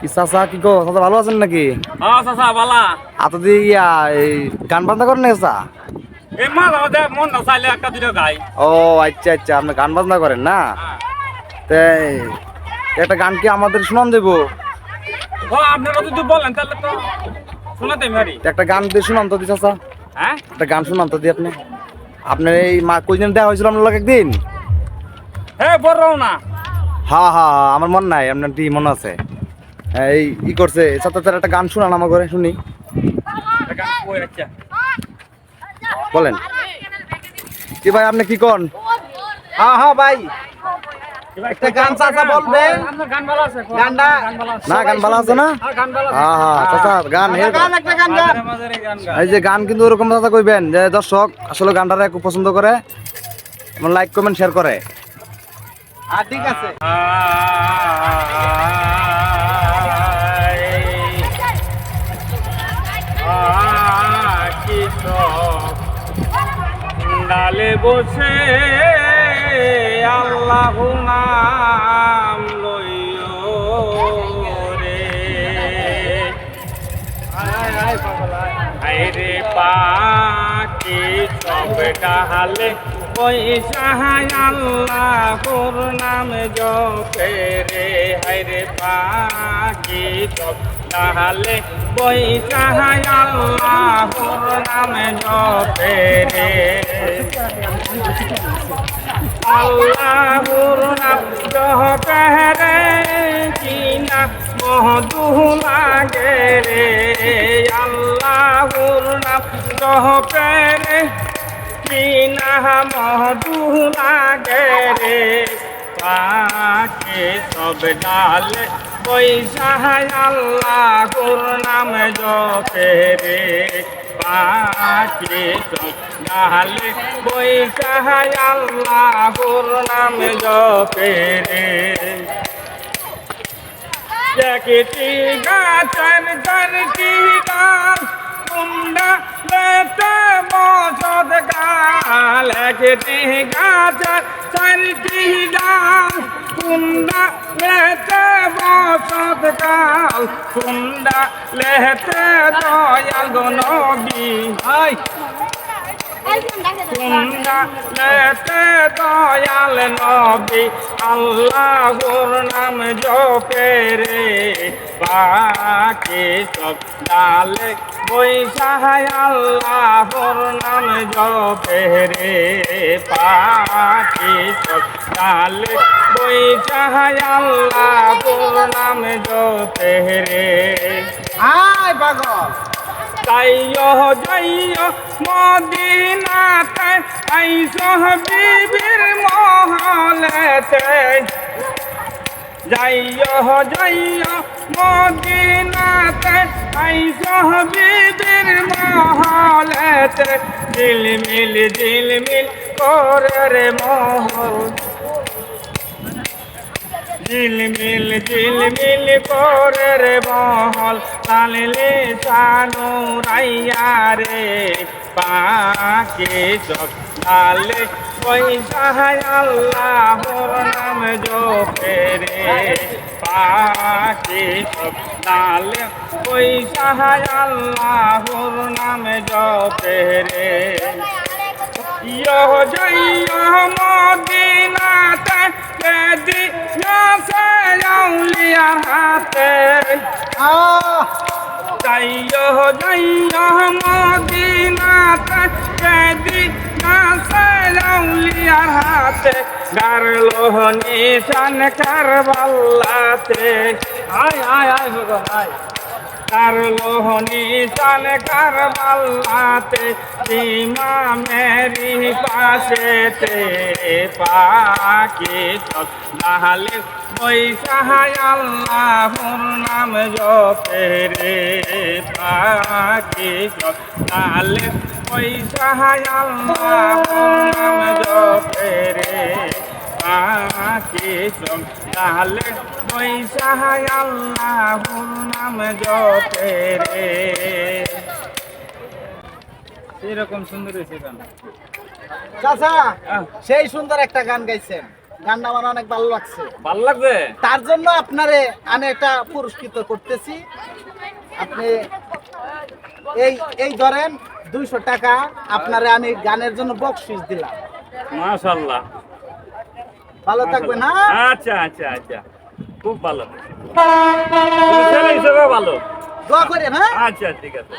কি চাচা কি গো চাচা ভালো আছেন নাকি? হ্যাঁ চাচা বালা আত দিয়ে ইয়া এই গান বাজনা করেন নাকি চাচা? এই মাঝে মাঝে মন না চাইলে একটা দুটো গাই। ও আচ্ছা আচ্ছা আপনি গান বাজনা করেন না? তে একটা গান কি আমাদের শুনান দেবো? ও আপনারা যদি বলেন তাহলে তো শোনাতে মারি একটা গান দিয়ে শুনান তো দি চাচা। হ্যাঁ? একটা গান শুনান তো দি আপনি। আপনার এই মা কইদিন দেওয়া হয়েছিল আপনার একদিন? হ্যাঁ বড় না। হ্যাঁ হ্যাঁ, আমার মন নাই আপনার কি মনে আছে? এই ই করছে চাচা তার একটা গান শুনান আমার ঘরে শুনি। বলেন। কি ভাই আপনি কি কন? হ্যাঁ হ্যাঁ ভাই। হ্যাঁ হ্যাঁ চাচা হে দর্শক আসলে গানটা খুব পছন্দ করে। লাইক কমেন্ট শেয়ার করে। ঠিক আছে। ডালে বসে আল্লাহ নাম লইও রে। আইরে পাখি সব ডালে পয়সা আল্লাহর নাম জপে রে হাইরে পাখি সব ডালে পয়সা আল্লাহর নাম জপে রে। আল্লাহর নাম জপে রে, কিনা মধু লাগে রে। আল্লাহ আল্লাহর নাম জপে রে। কিনা মধু লাগে রে। পাখি সব ডালে পয়সা আল্লাহর নাম জপে রে। পাখি সব ডালে পয়সা আল্লাহর নাম জপে রে। একটি গাছের চারটি ডাল একটি গাছের চারটি ডাল। কুন্ডা লেতে মজদ গাল কুন্ডা লেতে দয়াল গো নবী। হাই। কুন্ডা লেতে দয়াল নবী। আল্লাহর নাম জপে রে। পাখি সব ডালে বৈশাহায় আল্লাহর নাম জপে রে। পাখি সব ডালে বৈশাহায় আল্লাহর নাম জপে রে। হাই পাগল। যাইও যাইও মদিনাতে আইসো বিবির মহলেতে যাইও যাইও মদিনাতে আইসো বিবির মহলেতে ঝিলমিল ঝিলমিল করে মহল। ঝিলমিল ঝিলমিল করে রে মহল তাললে সানু রাইয়া রে পাকে সব তালে পয়সা আল্লাহর নাম জপে রে পাকে সব তালে পয়সা আল্লাহর নাম জপে রে। ইয়ো জইয়ো মদিনাতে যাইয়ো জইয়ো মদিনাতে কেদি আউলিয়া হাতে। গারলো নিশান কারবালাতে। আয় আয় আয় ভগবান আয়। কারলো নিশান কারবালাতে সীমা মেরি পাশেতে পাকি সব নাহলে বৈশাহায় আল্লাহর নাম জপে রে পাকি সব নাহলে বৈশাহায় আল্লাহর নাম জপে রে সব তাহলে আল্লাহর নাম জপে রে এরকম সুন্দর হয়েছে গান। চাচা সেই সুন্দর একটা গান গাইছেন। গানটা আমার অনেক ভালো লাগছে। ভালো লাগছে? তার জন্য আপনারে আমি একটা পুরস্কৃত করতেছি। আপনি এই এই ধরেন দুইশো টাকা আপনারে আমি গানের জন্য বকশিস দিলাম। মাশাআল্লাহ ভালো থাকবে না আচ্ছা। আচ্ছা আচ্ছা খুব ভালো। তুমি ছেলে হিসেবে ভালো। দোয়া করেন হ্যাঁ? আচ্ছা ঠিক আছে।